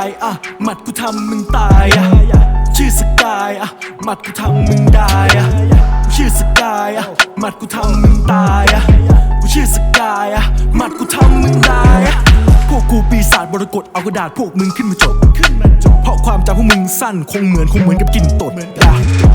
ายอะหมัดกูทำมึงตายอะชื่อสกายอะหมัดกูทำมึงได้อะชื่อสกายอะหมัดกูทำมึงตายอะกูชื่อสกายอะหมัดกูทำมึงได้อะพวกกูปีศาจบรกตเอากระดาษพวกมึงขึ้นมาจดขึ้นมาจดเพราะความจำพวกมึงสั้นคงเหมือนคงเหมือนกับกินตดนะ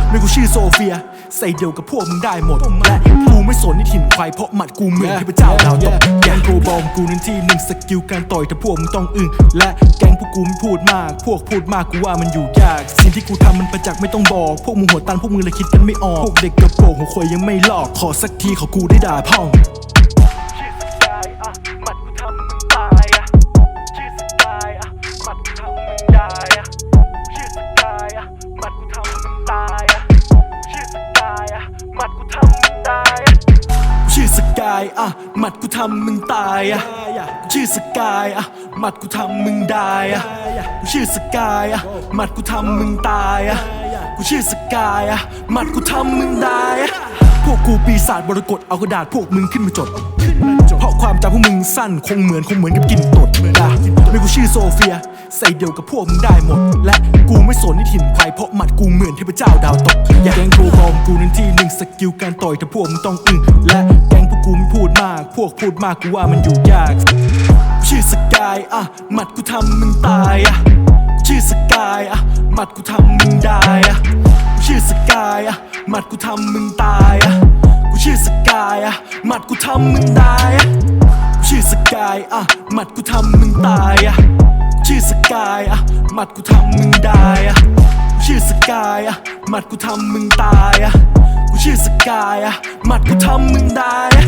ไม่กูชื่อโซเฟีย ใส่เดียวกับพวกมึงได้หมดและกูไม่สนนี่ถิ่นใครเพราะหมัดกูเหมือนเทพเจ้าดาวตกแกงโก งกูนั้นที่หนึ่งสกิลการต่อยแต่พวกมึงต้องอึ้งและแกงพวกกูไม่พูดมาก พวกพูดมากกูว่ามันอยู่ยาก สิ่งที่กูทำมันประจักษ์ไม่ต้องบอก พวกมึงหัวตันพวกมึงเลยคิดกันไม่ออก พวกเด็กกระโปรงหัวควยยังไม่ลอก ขอสักทีขอกูได้ด่าพ่องายอะหมัดกูทำมึงตายอะชื่อสกายอะหมัดกูทำมึงได้อะกูชื่อสกายอะหมัดกูทำมึงตายอะกูชื่อสกายอะหมัดกูทำมึงได้อะพวกกูปีศาจบรกฏเอากระดาษพวกมึงขึ้นมาจด ราะความจำพวกมึงสั้น คงเหมือนคงเหมือนกับกินตดนะไม่กูชื่อโซเฟีย ใส่เดียวกับพวกมึงได้หมด และกูไม่สนนี่ถิ่นใครเพราะหมัดกูเหมือนเทพเจ้าดาวตก อย่าแกงกูบอมกูนั้นที่หนึ่งสกิลการต่อยแต่พวกมึงต้องอึ้งและแกงพวกกูไม่พูดมาก พวกพูดมากกูว่ามันอยู่ยาก ชื่อสกายอะหมัดกูทำมึงตายอะชื่อสกายอะหมัดกูทำมึงได้อะชื่อสกายอะหมัดกูทำมึงตายอะ กูชื่อสกายอะหมัดกูทำมึงตายอะกูชื่อสกายอะหมัดกูทำมึงตายอะชื่อสกายอะหมัดกูทำมึงได้อะกูชื่อสกายอะหมัดกูทำมึงตายอะกูชื่อสกายอะหมัดกูทำมึงได้อะ